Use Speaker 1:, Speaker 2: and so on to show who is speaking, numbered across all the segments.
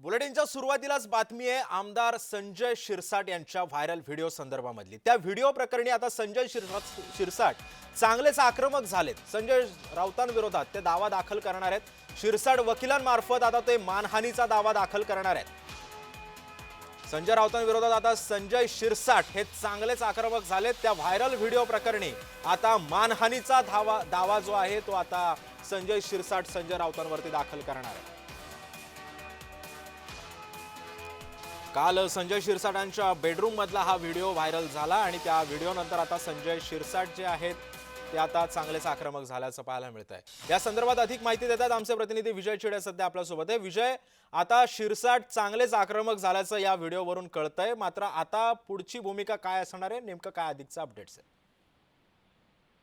Speaker 1: बुलेटिनच्या सुरुवातीलाच बातमी आहे आमदार संजय शिरसाट यांच्या व्हायरल व्हिडिओ संदर्भामधली. त्या व्हिडिओ प्रकरणी आता संजय शिरसाट शिरसाट चांगलेच आक्रमक झालेत. संजय राऊतांविरोधात ते दावा दाखल करणार आहेत. शिरसाट वकिलांमार्फत आता ते मानहानीचा दावा दाखल करणार आहेत. संजय राऊतांविरोधात आता संजय शिरसाट हे चांगलेच आक्रमक झालेत. त्या व्हायरल व्हिडिओ प्रकरणी आता मानहानीचा धावा दावा जो आहे तो आता संजय शिरसाट संजय राऊतांवरती दाखल करणार आहे काल संजय शिरसाटांच्या बेडरूममधला हा व्हिडिओ व्हायरल झाला आणि त्या व्हिडिओनंतर आता संजय शिरसाट जे आहेत ते आता चांगलेच आक्रमक झाल्याचं पाहायला मिळत आहे या संदर्भात अधिक माहिती देतात आमचे प्रतिनिधी विजय चिडे सध्या आपल्यासोबत आहे. विजय आता शिरसाट चांगलेच आक्रमक झाल्याचं या व्हिडिओवरून कळतंय. मात्र आता पुढची भूमिका काय असणार आहे? नेमकं काय अधिकचं अपडेट्स आहे?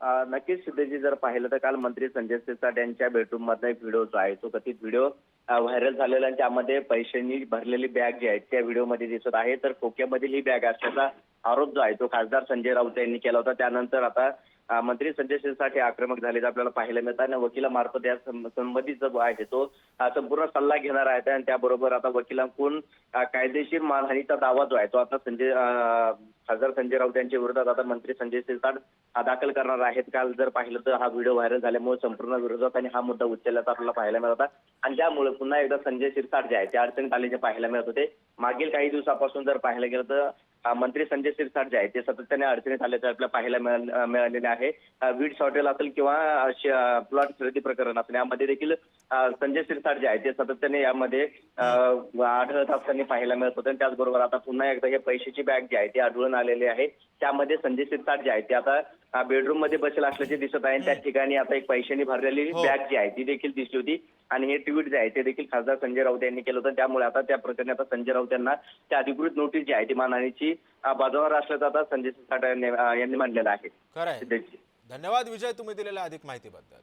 Speaker 2: नक्कीच सिद्धेजी जर पाहिलं तर काल मंत्री संजय सिरसाट यांच्या बेडरूम मधला एक व्हिडिओ जो आहे तो कथित व्हिडिओ व्हायरल झालेला आणि त्यामध्ये पैशांनी भरलेली बॅग जी आहे त्या व्हिडिओमध्ये दिसत आहे. तर खोक्यामधील ही बॅग असल्याचा आरोप जो आहे तो खासदार संजय राऊत यांनी केला होता. त्यानंतर आता मंत्री संजय सिरसाट हे आक्रमक झालेले आपल्याला पाहायला मिळतात आणि वकिलामार्फत या संबंधित जो आहे तो संपूर्ण सल्ला घेणार आहे आणि त्याबरोबर आता वकिलांकडून कायदेशीर मानहानीचा दावा जो आहे तो आता संजय खासदार संजय राऊत यांच्या विरोधात आता मंत्री संजय सिरसाट दाखल करणार आहेत. काल जर पाहिलं तर हा व्हिडिओ व्हायरल झाल्यामुळे संपूर्ण विरोधात आणि हा मुद्दा उचलल्याचा आपल्याला पाहायला मिळत होता. आणि त्यामुळे पुन्हा एकदा संजय शिरसाट जे आहे ते अडचणीत आल्याचे पाहायला मिळत होते. मागील काही दिवसापासून जर पाहायला गेलं तर मंत्री संजय शिरसाट जे आहे ते सातत्याने अडचणीत आल्याचं आपल्याला पाहायला मिळाल- मिळालेले आहे. वीड वीड्स हॉटेल असेल किंवा प्लॉट खरेदी प्रकरण असेल यामध्ये देखील अ, संजय शिरसाट जे आहे ते सातत्याने यामध्ये अ, आढळत असताना पाहायला मिळत होते. आणि त्याचबरोबर आता पुन्हा एकदा हे पैशाची बॅग जी आहे ती आढळून आलेली आहे. त्यामध्ये संजय शिरसाट जे आहे ते आता बेडरूममध्ये बसेल असल्याचे दिसत आहे त्या ठिकाणी आता एक पैशांनी भरलेली
Speaker 1: हो.
Speaker 2: बॅग जी आहे ती देखील दिसली होती. आणि हे ट्विट जे आहे ते देखील खासदार संजय राऊत यांनी केलं होतं. त्यामुळे आता त्या प्रकरणी आता संजय राऊत यांना त्या अधिकृत नोटीस जी आहे ती मानहानीची अ, बजावणार असल्याचं आता संजय शिरसाट यांनी मांडलेलं आहे.
Speaker 1: धन्यवाद विजय तुम्ही दिलेल्या अधिक माहितीबद्दल.